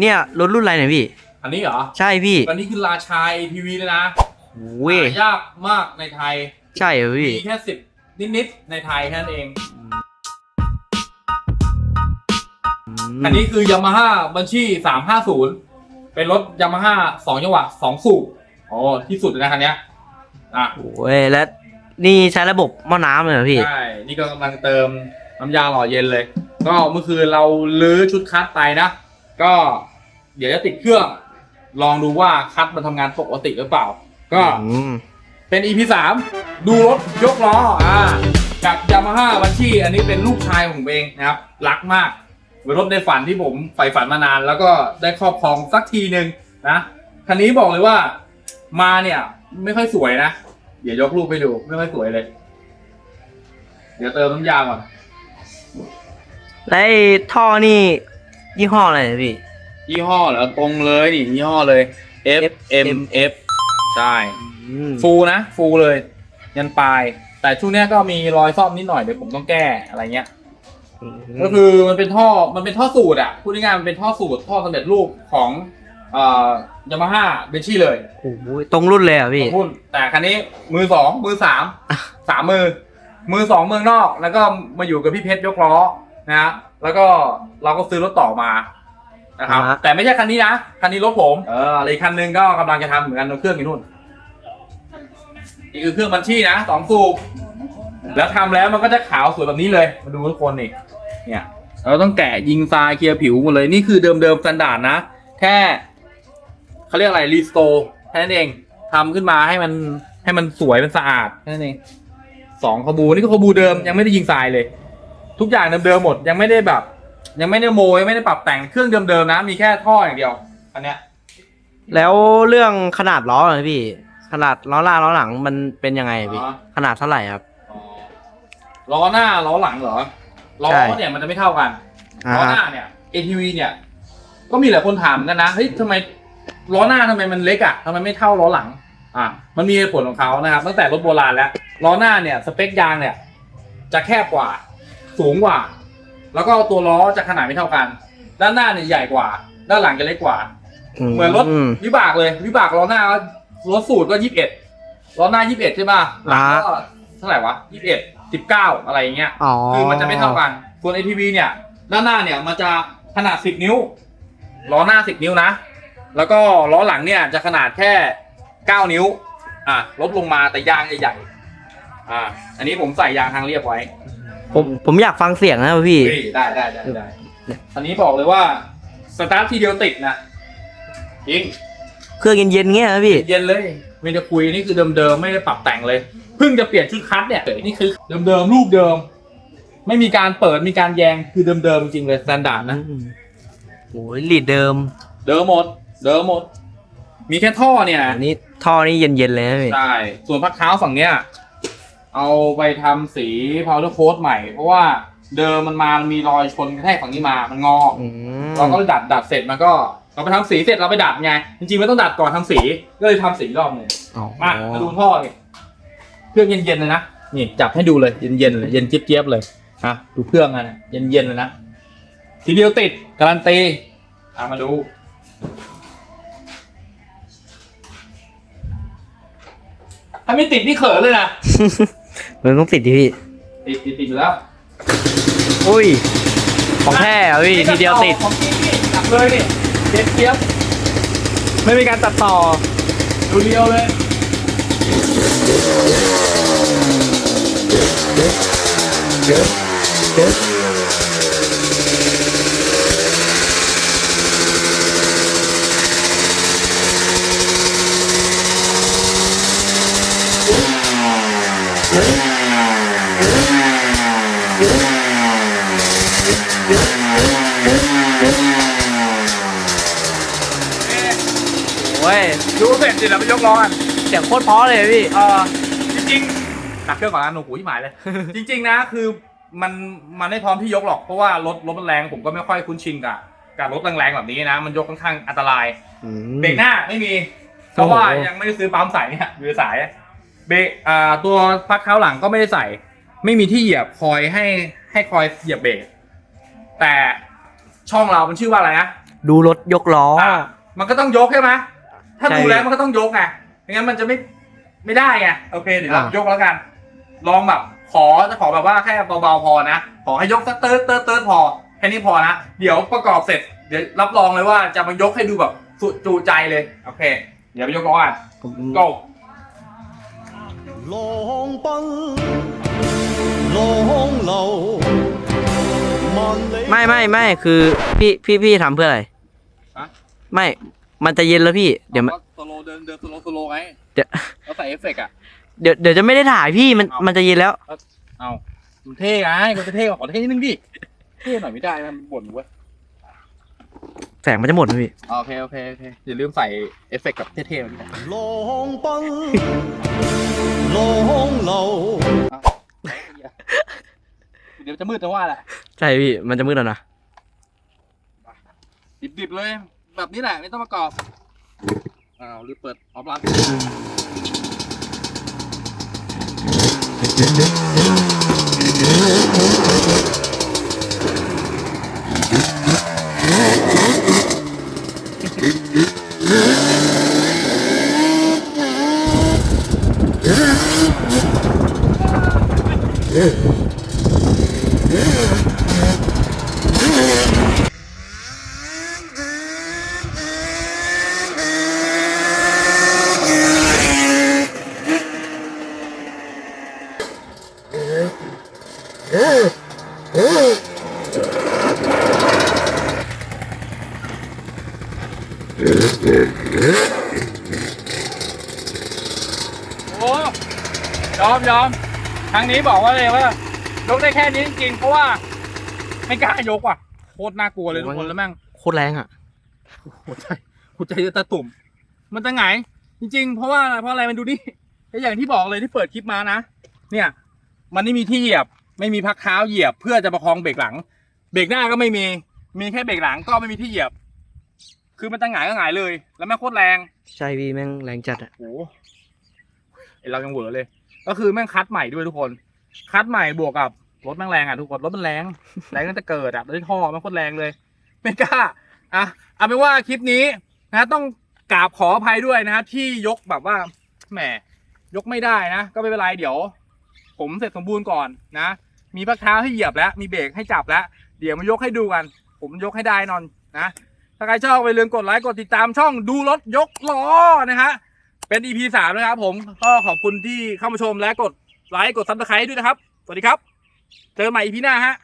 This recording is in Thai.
เนี่ยรถรุ่นอะไรเนี่ยพี่ อันนี้เหรอ ใช่พี่อันนี้คือราชา ATV เลยนะเว้ยหายากมากในไทย ใช่เหรอพี่มีแค่สิบนิดๆในไทยแค่นั้นเอง อันนี้คือยามาฮ่าบัญชีสามห้าศูนย์เป็นรถยามาฮ่าสองจังหวะสองสูบอ๋อที่สุดเลยนะคันเนี้ยอะโอ้ยแล้วนี่ใช้ระบบหม้อน้ำเลยเหรอพี่ ใช่ นี่ก็กำลังเติมน้ำยาหล่อเย็นเลย ก็เมื่อคืนเราลื้อชุดคัดไปนะ ก็เดี๋ยวจะติดเครื่อง ลองดูว่าคัดมันทำงานปกติหรือเปล่า ก็อืมเป็น EP สามดูรถยกล้ออ่ากับยามาฮ่าบัญชีอันนี้เป็นลูกชายของผมเองนะครับรักมากเป็นรถในฝันที่ผมใฝ่ฝันมานาน แล้วก็ได้ครอบครองสักทีหนึ่งนะคันนี้บอกเลยว่ามาเนี่ยไม่ค่อยสวยนะ เดี๋ยวยกรูปไปดูไม่ค่อยสวยเลย เดี๋ยวเติมน้ำยาก่อน แล้วไอ้ท่อนี่ ยี่ห้ออะไรเนี่ยพี่ ยี่ห้อเหรอตรงเลยนี่ยี่ห้อเลย F M F ใช่อืมฟูลนะ ฟูลเลย ยันปลาย แต่ช่วงเนี้ยก็มีรอยซ่อมนิดหน่อยเดี๋ยวผมต้องแก้อะไรเงี้ย ก็คือมันเป็นท่อมันเป็นท่อสูตรอะพูดง่ายๆมันเป็นท่อสูตรท่อสำเร็จรูปของเอ่อยามาฮ่าเบนชี่เลยโอ้โหตรงรุ่นเลยเหรอะพี่ หุ้นแต่คันนี้มือสองมือสามสามมือ มือสองเมืองนอก แล้วก็มาอยู่กับพี่เพชรยกล้อ นะฮะแล้วก็เราก็ซื้อรถต่อมานะครับอ่าฮะ แต่ไม่ใช่คันนี้นะคันนี้รถผมเอออะไรอีกคันหนึงก็กำลังจะทำเหมือนกันเครื่องอยู่นู่นนี่คือเครื่องบัญชีนะสองสูบแล้วทำแล้วมันก็จะขาวสวยแบบนี้เลย มาดูทุกคนนี่เนี่ย เราต้องแกะยิงทรายเคลียร์ผิวหมดเลยนี่คือเดิมๆสแตนดาร์ดนะแค่เขาเรียกอะไรรีสโตร์แค่นั้นเองทำขึ้นมาให้มันให้มันสวยเป็นสะอาดแค่นั้นเองสองขบูนี่ก็ขบูเดิมยังไม่ได้ยิงทรายเลย ทุกอย่างเดิมๆหมดยังไม่ได้แบบ ยังไม่ได้โมยังไม่ได้ปรับแต่งเครื่องเดิมๆนะ มีแค่ท่ออย่างเดียว อันเนี้ยแล้วเรื่องขนาดล้อเหรอพี่ ขนาดล้อหน้าล้อหลังมันเป็นยังไงอะพี่อ๋อขนาดเท่าไหร่ครับอ๋อล้อหน้าล้อหลังเหรอล้อใช่เนี่ยมันจะไม่เท่ากันอ่าล้อหน้าเนี่ย ATV เนี่ย ก็มีหลายคนถามเหมือนกันนะเฮ้ยทำไมล้อหน้าทำไมมันเล็กอะทำไมไม่เท่าล้อหลัง อะมันมีเหตุผลของเขานะครับ ตั้งแต่รถโบราณแล้วล้อหน้าเนี่ยสเปคยางเนี่ย จะแคบกว่า สูงกว่า แล้วก็ตัวล้อจะขนาดไม่เท่ากัน ด้านหน้าเนี่ยใหญ่กว่า ด้านหลังจะเล็กกว่า เหมือนรถมวิบากเลย วิบากล้อหน้าก็รถสูตรก็ยี่สิบเอ็ดล้อหน้ายี่สิบเอ็ดใช่ป่ะหลังก็เท่าไหร่วะยี่สิบเอ็ดสิบเก้าอะไรอย่างเงี้ยอ๋อคือมันจะไม่เท่ากันส่วน ATV เนี่ยด้านหน้าเนี่ยมันจะขนาด10นิ้วล้อหน้า10นิ้วนะ แล้วก็ล้อหลังเนี่ยจะขนาดแค่9นิ้ว อะลดลงมาแต่ยางใหญ่ๆอ่าอันนี้ผมใส่ยางทางเรียบไว้ ผมผมอยากฟังเสียงนะพี่ เฮ้ยได้ได้ได้ได้อันนี้บอกเลยว่าสตาร์ททีเดียวติดนะจริงเครื่องเย็นๆเงี้ยนะพี่ เย็นเลยไม่ได้คุยนี่คือเดิมๆไม่ได้ปรับแต่งเลยเพิ่งจะเปลี่ยนชุดคัดเนี่ยนี่คือเดิมๆรูปเดิม ไม่มีการเปิดมีการแยงคือเดิมๆจริงๆเลยสแตนดาร์ดนะอืมโอ้ยลีดเดิม เดิมหมด เดิมหมด มีแค่ท่อเนี่ยอันนี้ท่อนี่เย็นๆเลยนะพี่ ใช่ส่วนพักเท้าฝั่งเนี้ย เอาไปทำสี powder coat ใหม่ เพราะว่าเดิมมันมามันมีรอยชนกระแทกฝั่งนี้มามันงอออืมเราก็เลยดัดดัดเสร็จมันก็เราไปทำสีเสร็จเราไปดัดไงจริงๆมันต้องดัดก่อนทำสีก็เลยทำสีรอบหนึงอ๋อมามาดูท่อนี่เครื่องเย็นๆเลยนะนี่จับให้ดูเลยเย็นๆเลยเย็นเจี๊ยบๆเลยอะดูเครื่องอะนะเย็นๆเลยนะทีเดียวติดการันตีอะมาดู ถ้าไม่ติดนี่เขินเลยนะ มันต้องติดดิพี่ ติดติดติดอยู่แล้วอุ้ย ของแท้เหรอพี่ทีเดียวติด ของจริงนี่จับเลยนี่เจ็บเจี๊ยบไม่มีการตัดต่อ ดูเรียวเลย โอ้ยดูเสร็จเสร็จแล้วไปยกล้อกันเสียงโคตรเพราะเลยพี่ เออจริงๆตักเครื่องก่อนนะหนูหูที่หมายเลย จริง ๆ นะคือมันมันไม่พร้อมที่ยกหรอกเพราะว่ารถรถมันแรงผมก็ไม่ค่อยคุ้นชินกับกับรถแรงๆแบบนี้นะ มันยกค่อนข้างอันตรายอืมเบรกหน้าไม่มี เพโอ้ราะโหว่ายังไม่ได้ซื้อปั๊มใส่เนี่ยอยู่ในสาย เบรกอ่าตัวพักเท้าหลังก็ไม่ได้ใส่ ไม่มีที่เหยียบคอยให้ให้คอยเหยียบเบรกแต่ช่องเรามันชื่อว่าอะไรนะดูรถยกล้อออะมันก็ต้องยกใช่ไหมถ้าใช่ดูแล้วมันก็ต้องยกไงไม่งั้นมันจะไม่ไม่ได้ไงโอเคเดี๋ยวเราอะ ยกแล้วกัน ลองแบบขอจะขอแบบว่าแค่เบาๆพอนะขอให้ยกสักเติร์ดเติร์ดเติร์ดพอแค่นี้พอนะเดี๋ยวประกอบเสร็จเดี๋ยวรับรองเลยว่าจะมายกให้ดูแบบสุดจูใจเลยโอเค เดี๋ยวไปยกล้ออะผม go 浪奔浪流万里 ไม่ไม่ไม่คือพี่พี่พี่ทำเพื่ออะไร ฮะ ไม่ มันจะเย็นแล้วพี่ เดี๋ยวมัน สโลเดินเดินสโลสโลไง เดี๋ยว แล้วใส่เอฟเฟกต์อ่ะ เดี๋ยวเดี๋ยวจะไม่ได้ถ่ายพี่มัน เอา มันจะเย็นแล้ว เอามันเท่ไงมันจะเท่กว่าขอเท่นิดนึงดิเท่หน่อยไม่ได้มันบ่นเว้ย แสงมันจะหมดนะพี่ โอเค โอเค โอเค อย่าลืมใส่เอฟเฟกต์กับเท่ๆมันด้วย 浪奔浪流。 เดี๋ยวจะมืดจะว่าแหละ ใช่พี่ มันจะมืดแล้วนะ ดิบๆเลย แบบนี้แหละ ไม่ต้องประกอบ อ้าวหรือเปิดออฟไลน์ โอ้ยอมยอมครั้งนี้บอกว่าเลยว่ายกได้แค่นี้จริงๆเพราะว่า ไม่กล้ายกว่ะโคตรน่ากลัวเลยทุกคนแล้วแม่งโคตรแรงอะหัวใจหัวใจจะตะตุ่ม มันจะไงายจริง ๆ เพราะว่าอะไรเพราะอะไรมันดูนี่ก็อย่างที่บอกเลยที่เปิดคลิปมานะเนี่ย มันไม่มีที่เหยียบ ไม่มีพักเท้าเหยียบ เพื่อจะประคองเบรกหลัง เบรกหน้าก็ไม่มี มีแค่เบรกหลังก็ไม่มีที่เหยียบ คือมันจะหงายก็หงายเลย แล้วแม่งโคตรแรงใช่พี่แม่งแรงจัดอะโอ้โหไอ้เรายังเหวอเลย ก็คือแม่งคัดใหม่ด้วยทุกคน คัดใหม่บวกกับรถแม่งแรงอะทุกคนรถมันแรงแรงตั้งแต่เกิดอะด้วยท่อแม่งโคตรแรงเลย ไม่กล้าอะเอาเป็นว่าคลิปนี้นะต้องกราบขออภัยด้วยนะที่ยกแบบว่าแหมยกไม่ได้นะ ก็ไม่เป็นไรเดี๋ยว ผมเสร็จสมบูรณ์ก่อนนะ มีพักเท้าให้เหยียบแล้ว มีเบรกให้จับแล้ว เดี๋ยวมายกให้ดูกัน ผมยกให้ได้นอนนะ ถ้าใครชอบไปลืมกดไลค์กดติดตามช่องดูรถยกล้อนะฮะเป็น EP สามนะครับผมก็ขอบคุณที่เข้ามาชมและกดไลค์กดซับสไครต์ด้วยนะครับ สวัสดีครับ เจอกันใหม่ EP หน้าฮะ